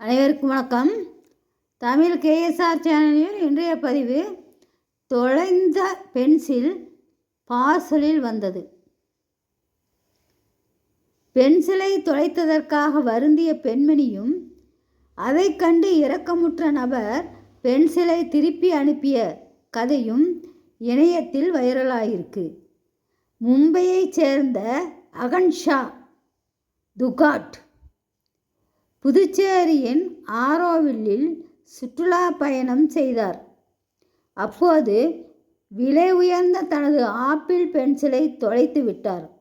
அனைவருக்கும் வணக்கம். தமிழ் கேஎஸ்ஆர் சேனலில் இன்றைய பதிவு தொலைந்த பென்சில் பார்சலில் வந்தது. பென்சிலை தொலைத்ததற்காக வருந்திய பெண்மணியும் அதை கண்டு இரக்கமுற்ற நபர் பென்சிலை திருப்பி அனுப்பிய கதையும் இணையத்தில் வைரலாயிருக்கு. மும்பையைச் சேர்ந்த அகன்ஷா துகாட் புதுச்சேரியின் ஆரோவில்லில் சுற்றுலா பயணம் செய்தார். அப்போது விலை உயர்ந்த தனது ஆப்பிள் பென்சிலை தொலைத்து விட்டார்.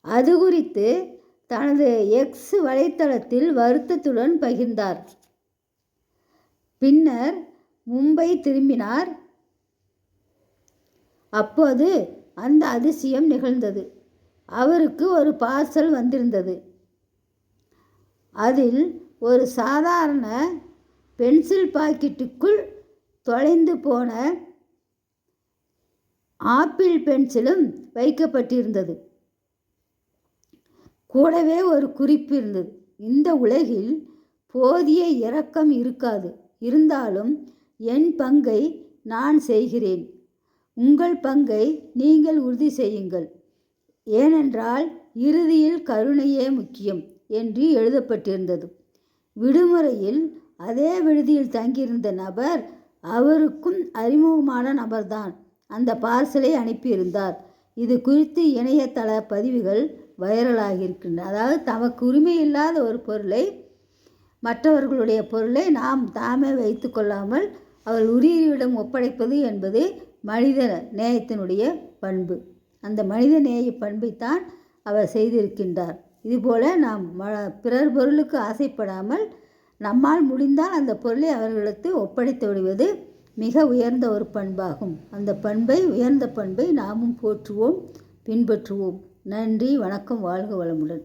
அது குறித்து தனது எக்ஸ் வலைத்தளத்தில் வருத்தத்துடன் பகிர்ந்தார். பின்னர் மும்பை திரும்பினார். அப்போது அந்த அதிசயம் நிகழ்ந்தது. அவருக்கு ஒரு பார்சல் வந்திருந்தது. அதில் ஒரு சாதாரண பென்சில் பாக்கெட்டுக்குள் தொலைந்து போன ஆப்பிள் பென்சிலும் வைக்கப்பட்டிருந்தது. கூடவே ஒரு குறிப்பு இருந்தது. இந்த உலகில் போதிய இரக்கம் இருக்காது. இருந்தாலும் என் பங்கை நான் செய்கிறேன். உங்கள் பங்கை நீங்கள் உறுதி செய்யுங்கள். ஏனென்றால் இறுதியில் கருணையே முக்கியம். என்று எழுதப்பட்டிருந்தது. விடுமுறையில் அதே விடுதியில் தங்கியிருந்த நபர் அவருக்கும் அறிமுகமான நபர்தான். அந்த பார்சலை அனுப்பியிருந்தார். இது குறித்து இணையதள பதிவுகள் வைரலாகியிருக்கின்றன. அதாவது தமக்கு உரிமை இல்லாத ஒரு பொருளை மற்றவர்களுடைய பொருளை நாம் தாமே வைத்து கொள்ளாமல் அவர் உரியவிடம் ஒப்படைப்பது என்பது மனித நேயத்தினுடைய பண்பு. அந்த மனித நேய பண்பைத்தான் அவர் செய்திருக்கின்றார். இதுபோல் நாம் பிறர் பொருளுக்கு ஆசைப்படாமல் நம்மால் முடிந்தால் அந்த பொருளை அவர்களுக்கு ஒப்படைத்து விடுவது மிக உயர்ந்த ஒரு பண்பாகும். அந்த பண்பை உயர்ந்த பண்பை நாமும் போற்றுவோம் பின்பற்றுவோம். நன்றி வணக்கம் வாழ்க வளமுடன்.